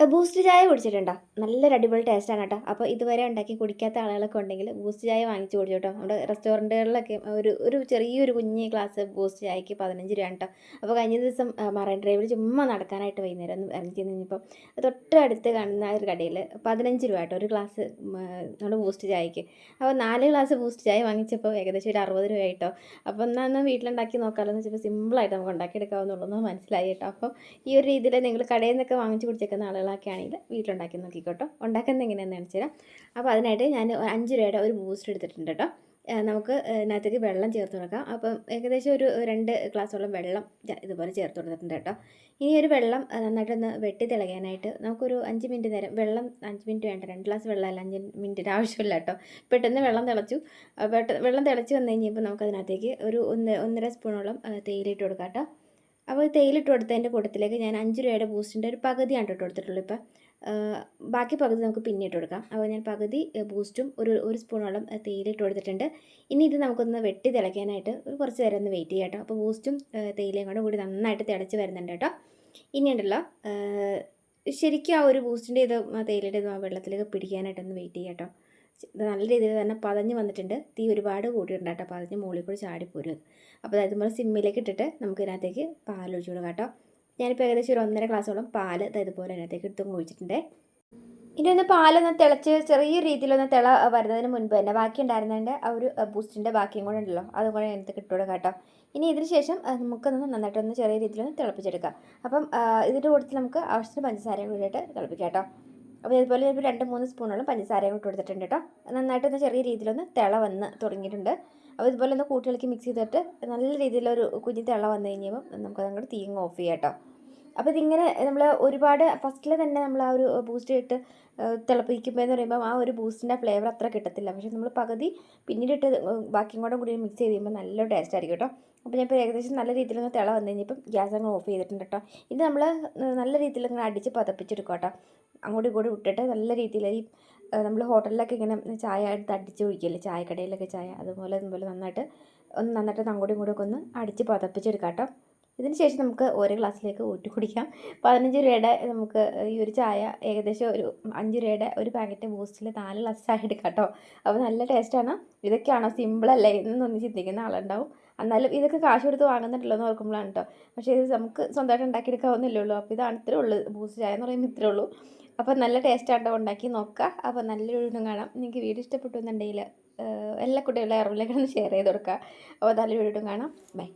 Boost ചായ കുടിച്ചിട്ടുണ്ടോ? നല്ലൊരു അടിപൊളി ടേസ്റ്റാണ് കേട്ടോ. അപ്പോൾ ഇതുവരെ ഉണ്ടാക്കി കുടിക്കാത്ത ആളുകളൊക്കെ ഉണ്ടെങ്കിൽ ബൂസ്റ്റ് ചായ വാങ്ങിച്ച് കുടിച്ചു കേട്ടോ. നമ്മുടെ റെസ്റ്റോറന്റുകളിലൊക്കെ ഒരു ഒരു ചെറിയൊരു കുഞ്ഞ് ഗ്ലാസ് ബൂസ്റ്റ് ചായക്ക് പതിനഞ്ച് രൂപ കേട്ടോ. അപ്പോൾ കഴിഞ്ഞ ദിവസം മറൈൻ ഡ്രൈവിൽ ചുമ്മാ നടക്കാനായിട്ട് വൈകുന്നേരം ഒന്ന് ഇറങ്ങി കഴിഞ്ഞപ്പോൾ തൊട്ടടുത്ത് കാണുന്ന ഒരു കടയിൽ പതിനഞ്ച് രൂപ കേട്ടോ ഒരു ഗ്ലാസ് നമ്മുടെ ബൂസ്റ്റ് ചായക്ക് അപ്പോൾ നാല് ഗ്ലാസ് ബൂസ്റ്റ് ചായ വാങ്ങിച്ചപ്പോൾ ഏകദേശം ഒരു അറുപത് രൂപ കേട്ടോ അപ്പോൾ എന്നാൽ വീട്ടിലുണ്ടാക്കി നോക്കാമല്ലോ എന്ന് വെച്ചപ്പോൾ സിമ്പിളായിട്ട് നമുക്ക് ഉണ്ടാക്കിയെടുക്കാവുന്നുള്ളൂ മനസ്സിലായി കേട്ടോ. അപ്പോൾ ഈ ഒരു രീതിയിൽ നിങ്ങൾ കടയിൽ നിന്നൊക്കെ വാങ്ങിച്ച് കുടിച്ചേക്കുന്ന ആളുകളൊക്കെ ആണെങ്കിൽ വീട്ടിലുണ്ടാക്കി നോക്കിക്കോട്ടോ. ഉണ്ടാക്കുന്നത് എങ്ങനെയാണെന്ന് കാണിച്ചു തരാം. അപ്പോൾ അതിനായിട്ട് ഞാൻ അഞ്ച് രൂപയുടെ ഒരു ബൂസ്റ്റ് എടുത്തിട്ടുണ്ട് കേട്ടോ. നമുക്ക് ഇതിനകത്തേക്ക് വെള്ളം ചേർത്ത് കൊടുക്കാം. അപ്പം ഏകദേശം ഒരു രണ്ട് ഗ്ലാസ്സോളം വെള്ളം ഇതുപോലെ ചേർത്ത് കൊടുത്തിട്ടുണ്ട് കേട്ടോ. ഇനി ഒരു വെള്ളം നന്നായിട്ടൊന്ന് വെട്ടി തിളയ്ക്കാനായിട്ട് നമുക്കൊരു അഞ്ച് മിനിറ്റ് നേരം വെള്ളം അഞ്ച് മിനിറ്റ് വേണ്ട രണ്ട് ഗ്ലാസ് വെള്ളമല്ല അഞ്ച് മിനിറ്റിന്റെ ആവശ്യമില്ല കേട്ടോ. പെട്ടെന്ന് വെള്ളം തിളച്ചു. പെട്ടെന്ന് വെള്ളം തിളച്ച് വന്നു കഴിഞ്ഞപ്പോൾ നമുക്കതിനകത്തേക്ക് ഒരു ഒന്ന് ഒന്നര സ്പൂണോളം തേയിലിട്ട് കൊടുക്കാം കേട്ടോ. അപ്പോൾ ഈ തേയില ഇട്ട് കൊടുത്തതിന്റെ കൂട്ടത്തിലേക്ക് ഞാൻ അഞ്ച് രൂപയുടെ ബൂസ്റ്റിന്റെ ഒരു പകുതിയാണ് ഇട്ട് കൊടുത്തിട്ടുള്ളൂ ഇപ്പം ബാക്കി പകുതി നമുക്ക് പിന്നെ ഇട്ട് കൊടുക്കാം. അപ്പോൾ ഞാൻ പകുതി ബൂസ്റ്റും ഒരു ഒരു സ്പൂണോളം തേയിലിട്ട് കൊടുത്തിട്ടുണ്ട്. ഇനി ഇത് നമുക്കൊന്ന് വെട്ടി തിളയ്ക്കാനായിട്ട് ഒരു കുറച്ച് നേരം ഒന്ന് വെയിറ്റ് ചെയ്യാം കേട്ടോ. അപ്പോൾ ബൂസ്റ്റും തേയിലയും കൂടെ കൂടി നന്നായിട്ട് തിളച്ച് വരുന്നുണ്ട് കേട്ടോ. ഇനി ഉണ്ടല്ലോ ശരിക്കും ആ ഒരു ബൂസ്റ്റിന്റെ ഇത് തേയിലയുടെ ഇത് വെള്ളത്തിലേക്ക് പിടിക്കാനായിട്ടൊന്ന് വെയിറ്റ് ചെയ്യാം കേട്ടോ. നല്ല രീതിയിൽ തന്നെ പതഞ്ഞ് വന്നിട്ടുണ്ട്. തീ ഒരുപാട് കൂടിയിട്ടുണ്ട് കേട്ടോ. പതഞ്ഞ് മുകളിൽ കൂടി ചാടിപ്പോരും അപ്പോൾ അതായത് നമ്മൾ സിമ്മിലേക്ക് ഇട്ടിട്ട് നമുക്ക് ഇതിനകത്തേക്ക് പാൽ ഒഴിച്ചു കൊടുക്കാം കേട്ടോ. ഞാനിപ്പോൾ ഏകദേശം ഒരു ഒന്നര ഗ്ലാസോളം പാൽ ഇതുപോലെ അതിനകത്തേക്ക് എടുത്തും ഒഴിച്ചിട്ടുണ്ട്. ഇനി ഒന്ന് പാലൊന്ന് തിളച്ച് ചെറിയ രീതിയിലൊന്ന് തിള വരുന്നതിന് മുൻപ് തന്നെ ബാക്കി ഉണ്ടായിരുന്നതിന്റെ ആ ഒരു ബൂസ്റ്റിന്റെ ബാക്കിയും കൂടെ ഉണ്ടല്ലോ. അതും കൂടെ എനിക്ക് കൊടുക്കാം കേട്ടോ. ഇനി ഇതിന് ശേഷം നമുക്കൊന്ന് നന്നായിട്ടൊന്ന് ചെറിയ രീതിയിലൊന്ന് തിളപ്പിച്ചെടുക്കാം. അപ്പം ഇതിന്റെ കൂട്ടത്തിൽ നമുക്ക് ആവശ്യത്തിന് പഞ്ചസാരയും കൂടിയിട്ട് തിളപ്പിക്കാം കേട്ടോ. അപ്പോൾ ഇതുപോലെ ഇപ്പോൾ രണ്ട് മൂന്ന് സ്പൂണോളം പഞ്ചസാരയും കൂടി കൊടുത്തിട്ടുണ്ട് കേട്ടോ. നന്നായിട്ടൊന്ന് ചെറിയ രീതിയിലൊന്ന് തിള വന്ന് തുടങ്ങിയിട്ടുണ്ട്. അപ്പോൾ ഇതുപോലെ ഒന്ന് കൂട്ടിയിളക്കി മിക്സ് ചെയ്തിട്ട് നല്ല രീതിയിലൊരു കുഞ്ഞി തിള വന്നു കഴിഞ്ഞപ്പം നമുക്കത് അങ്ങോട്ട് തീങ്ങ് ഓഫ് ചെയ്യാം കേട്ടോ. അപ്പോൾ ഇതിങ്ങനെ നമ്മൾ ഒരുപാട് ഫസ്റ്റിൽ തന്നെ നമ്മൾ ആ ഒരു ബൂസ്റ്റ് ഇട്ട് തിളപ്പിക്കുമ്പോൾ എന്ന് പറയുമ്പോൾ ആ ഒരു ബൂസ്റ്റിന്റെ ഫ്ലേവർ അത്ര കിട്ടത്തില്ല. പക്ഷേ നമ്മൾ പകുതി പിന്നീടിട്ട് ബാക്കിയും കൂടെ കൂടി മിക്സ് ചെയ്ത് കഴിയുമ്പോൾ നല്ല ടേസ്റ്റ് ആയിരിക്കും കേട്ടോ. അപ്പോൾ ഞാൻ ഇപ്പോൾ ഏകദേശം നല്ല രീതിയിലൊന്ന് തിള വന്നു കഴിഞ്ഞപ്പം ഗ്യാസ് അങ്ങ് ഓഫ് ചെയ്തിട്ടുണ്ട് കേട്ടോ. ഇത് നമ്മൾ നല്ല രീതിയിൽ ഇങ്ങനെ അടിച്ച് പതപ്പിച്ചെടുക്കാം കേട്ടോ. അങ്ങോട്ടും ഇങ്ങോട്ടും ഇട്ടിട്ട് നല്ല രീതിയിൽ ഈ നമ്മൾ ഹോട്ടലിലൊക്കെ ഇങ്ങനെ ചായ എടുത്ത് അടിച്ച് ഒഴിക്കില്ലേ? ചായക്കടയിലൊക്കെ ചായ അതുപോലെ അതുപോലെ നന്നായിട്ട് ഒന്ന് നന്നായിട്ട് അങ്ങോട്ടും ഇങ്ങോട്ടും ഒക്കെ ഒന്ന് അടിച്ച് പതപ്പിച്ചെടുക്കാം കേട്ടോ. ഇതിന് ശേഷം നമുക്ക് ഓരോ ഗ്ലാസ്സിലേക്ക് ഊറ്റി കുടിക്കാം. പതിനഞ്ച് രൂപയുടെ നമുക്ക് ഈ ഒരു ചായ ഏകദേശം ഒരു അഞ്ച് രൂപയുടെ ഒരു പാക്കറ്റ് ബൂസ്റ്റിൽ നാല് ഗ്ലാസ് ചായ എടുക്കാം കേട്ടോ. അപ്പോൾ നല്ല ടേസ്റ്റാണ് ഇതൊക്കെയാണോ സിമ്പിളല്ലേ എന്നൊന്ന് ചിന്തിക്കുന്ന ആളുണ്ടാവും. എന്നാലും ഇതൊക്കെ കാശ് കൊടുത്ത് വാങ്ങുന്നുണ്ടല്ലോ എന്ന് ഓർക്കുമ്പോഴാണ് കേട്ടോ പക്ഷേ ഇത് നമുക്ക് സ്വന്തമായിട്ട് ഉണ്ടാക്കിയെടുക്കാവുന്നില്ലേ ഉള്ളൂ. അപ്പോൾ ഇതാണ് ഇത്രേ ഉള്ളൂ ബൂസ്റ്റ് ചായ എന്ന് പറയുമ്പോൾ ഇത്രേ ഉള്ളൂ. അപ്പോൾ നല്ല ടേസ്റ്റ് ആട്ടോ ഉണ്ടാക്കി നോക്കുക അപ്പോൾ നല്ലൊരു വീണ്ടും കാണാം. നിങ്ങൾക്ക് വീഡിയോ ഇഷ്ടപ്പെട്ടു എന്നുണ്ടെങ്കിൽ എല്ലാ കുട്ടികളുടെ അറിവിലേക്കാണ് ഷെയർ ചെയ്ത് കൊടുക്കുക അപ്പോൾ നല്ലൊരു വീണ്ടും കാണാം. ബൈ